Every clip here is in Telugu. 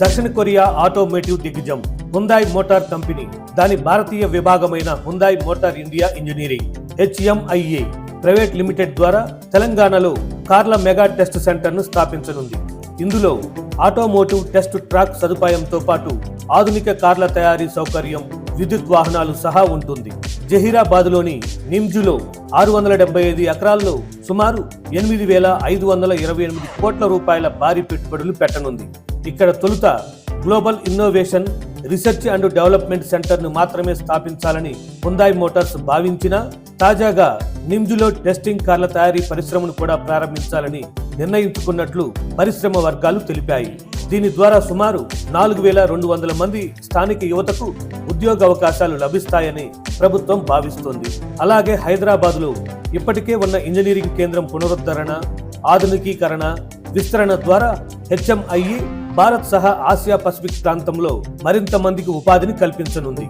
దక్షిణ కొరియా ఆటోమేటివ్ దిగ్గజం హుందాయ్ మోటార్ కంపెనీ. దాని భారతీయ విభాగమైన Hyundai motor India engineering HMIA private limited ద్వారా తెలంగాణలో కార్ల మెగా టెస్ట్ సెంటర్ను స్థాపించనుంది. ఇందులో ఆటోమోటివ్ టెస్ట్ ట్రాక్ సదుపాయంతో పాటు ఆధునిక కార్ల తయారీ సౌకర్యం విద్యుత్ వాహనాలు సహా ఉంటుంది. జహీరాబాద్లోని నిమ్జులో ఆరు వందల డెబ్బై ఐదు ఎకరాల్లో సుమారు ఎనిమిది వేల ఐదు వందల ఇరవై ఎనిమిది కోట్ల రూపాయల భారీ పెట్టుబడులు పెట్టనుంది. ఇక్కడ తొలుత global innovation research and development సెంటర్ను మాత్రమే స్థాపించాలని హుందాయ్ మోటార్స్ భావించినా తాజాగా నిమ్జులో టెస్టింగ్ కార్ల తయారీ పరిశ్రమను కూడా ప్రారంభించాలని నిర్ణయించుకున్నట్లు పరిశ్రమ వర్గాలు తెలిపాయి. దీని ద్వారా సుమారు నాలుగు వేల రెండు వందల మంది స్థానిక యువతకు ఉద్యోగ అవకాశాలు లభిస్తాయని ప్రభుత్వం భావిస్తోంది. అలాగే హైదరాబాద్లో ఇప్పటికే ఉన్న ఇంజనీరింగ్ కేంద్రం పునరుద్ధరణ ఆధునికీకరణ విస్తరణ ద్వారా హెచ్ఎంఐఈ భారత్ సహా ఆసియా పసిఫిక్ ప్రాంతంలో మరింత మందికి ఉపాధిని కల్పించనుంది.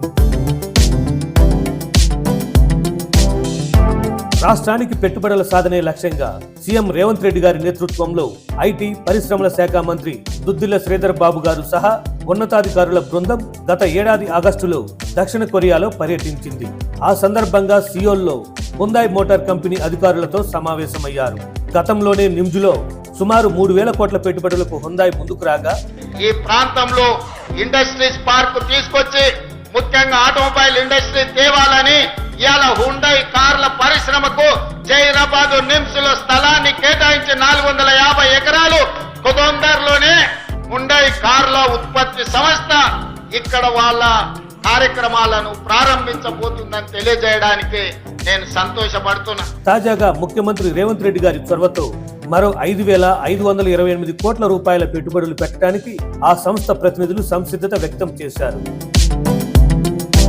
రాష్ట్రానికి పెట్టుబడుల సాధనే లక్ష్యంగా సీఎం రేవంత్ రెడ్డి గారి నేతృత్వంలో ఐటీ పరిశ్రమల శాఖ మంత్రి దుద్దిల్ల శ్రీధర్ బాబు గారు సహా ఉన్నతాధికారుల బృందం గత ఏడాది ఆగస్టులో దక్షిణ కొరియాలో పర్యటించింది. ఆ సందర్భంగా సియోల్లో హుందాయ్ మోటార్ కంపెనీ అధికారులతో సమావేశమయ్యారు. గతంలోనే నిమ్జులో సుమారు మూడు వేల కోట్ల పెట్టుబడులకు హుందాయ్ ముందుకు రాగా ఈ ప్రాంతంలో ఇండస్ట్రీస్ పార్క్ తీసుకొచ్చి ముఖ్యంగా ఆటోమొబైల్ ఇండస్ట్రీ తేవాలని ఇవాళ హుండై కార్ల పరిశ్రమకు జైరాబాద్ నిమ్స్లో స్థలాన్ని కేటాయించి నాలుగు వందల యాభై ఎకరాలు కుదొందర్లోనే హుండై కార్ల ఉత్పత్తి సంస్థ ఇక్కడ వాళ్ళ కార్యక్రమాలను ప్రారంభించబోతుందని తెలియజేయడానికి నేను సంతోషపడుతున్నా. తాజాగా ముఖ్యమంత్రి రేవంత్ రెడ్డి గారి చొరవతో మరో ఐదు వేల ఐదు వందల ఇరవై ఎనిమిది కోట్ల రూపాయల పెట్టుబడులు పెట్టడానికి ఆ సంస్థ ప్రతినిధులు సంసిద్ధత వ్యక్తం చేశారు.